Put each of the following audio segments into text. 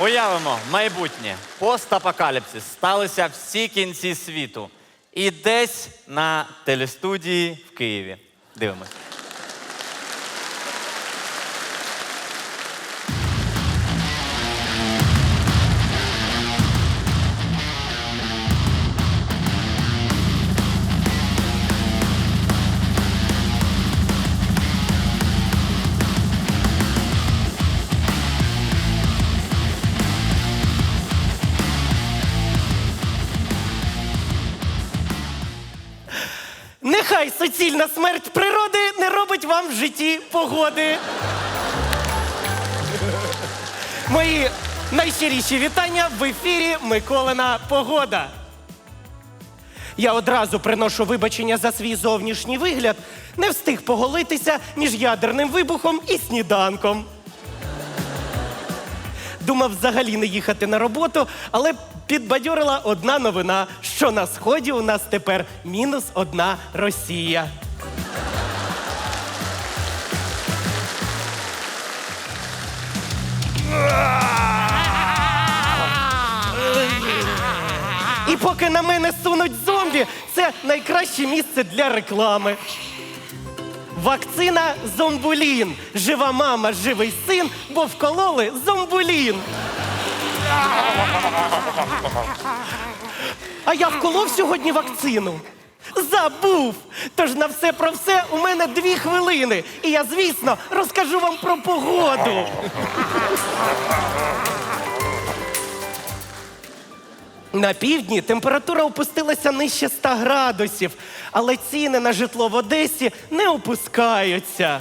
Уявимо, майбутнє. Постапокаліпсис. Сталися всі кінці світу. І десь на телестудії в Києві. Дивимось. Нехай суцільна смерть природи не робить вам в житті погоди. Мої найщиріші вітання в ефірі Миколина Погода. Я одразу приношу вибачення за свій зовнішній вигляд. Не встиг поголитися між ядерним вибухом і сніданком. Думав взагалі не їхати на роботу, але підбадьорила одна новина, що на сході у нас тепер мінус одна Росія. І поки на мене сунуть зомбі, це найкраще місце для реклами. Вакцина зомбулін. Жива мама, живий син, бо вкололи зомбулін. А я вколов сьогодні вакцину. Забув! Тож на все про все у мене дві хвилини. І я, звісно, розкажу вам про погоду. На півдні температура опустилася нижче 100 градусів, але ціни на житло в Одесі не опускаються.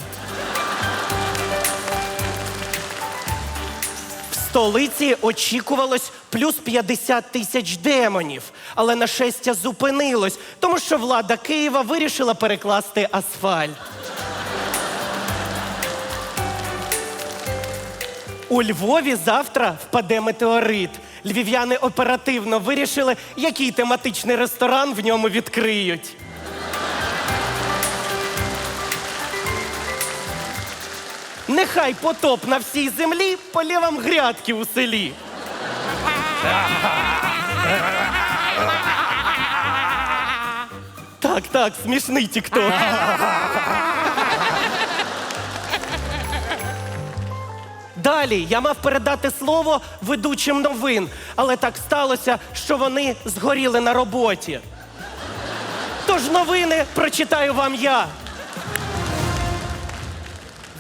В столиці очікувалось плюс 50 тисяч демонів, але нашестя зупинилось, тому що влада Києва вирішила перекласти асфальт. У Львові завтра впаде метеорит. Львів'яни оперативно вирішили, який тематичний ресторан в ньому відкриють. Нехай потоп на всій землі полє вам грядки у селі. Так, так, смішний тікток. Далі я мав передати слово ведучим новин, але так сталося, що вони згоріли на роботі. Тож новини прочитаю вам я.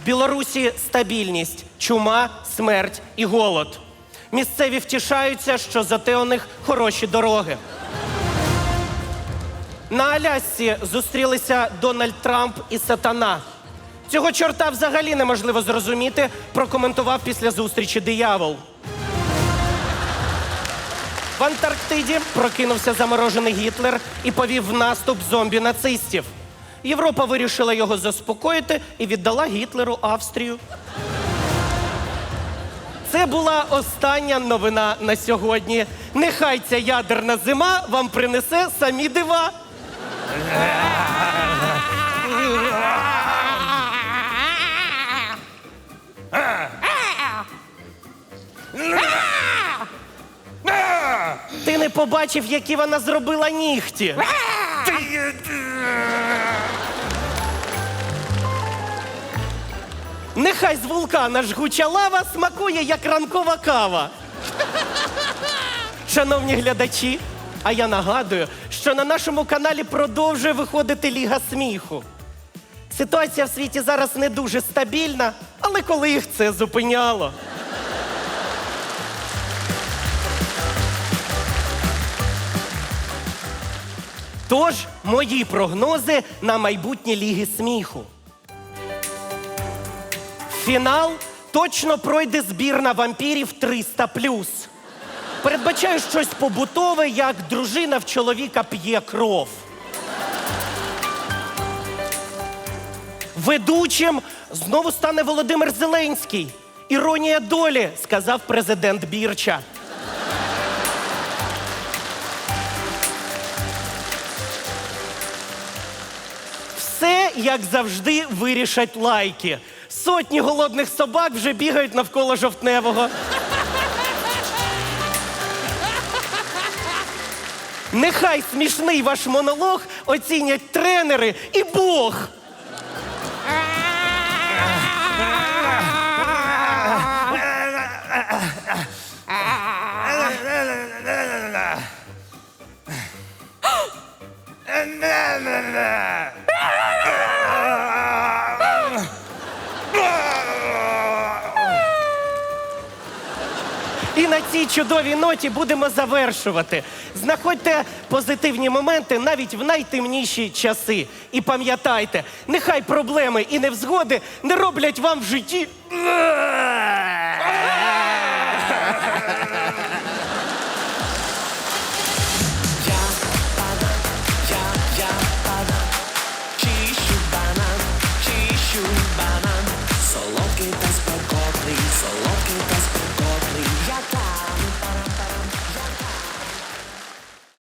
В Білорусі стабільність, чума, смерть і голод. Місцеві втішаються, що зате у них хороші дороги. На Алясці зустрілися Дональд Трамп і Сатана. Цього чорта взагалі неможливо зрозуміти, прокоментував після зустрічі диявол. В Антарктиді прокинувся заморожений Гітлер і повів в наступ зомбі-нацистів. Європа вирішила його заспокоїти і віддала Гітлеру Австрію. Це була остання новина на сьогодні. Нехай ця ядерна зима вам принесе самі дива. Ти не побачив, які вона зробила нігті. Нехай з вулкана жгуча лава смакує, як ранкова кава. Шановні глядачі, а я нагадую, що на нашому каналі продовжує виходити Ліга сміху. Ситуація в світі зараз не дуже стабільна, але коли їх це зупиняло? Тож мої прогнози на майбутнє Ліги сміху. Фінал точно пройде збірна вампірів 300 Передбачаю щось побутове, як дружина в чоловіка п'є кров. Ведучим знову стане Володимир Зеленський. Іронія долі, сказав президент Бірча. як завжди, вирішать лайки. Сотні голодних собак вже бігають навколо жовтневого. Нехай смішний ваш монолог оцінять тренери і Бог. І на цій чудовій ноті будемо завершувати. Знаходьте позитивні моменти навіть в найтемніші часи. І пам'ятайте, нехай проблеми і невзгоди не роблять вам в житті.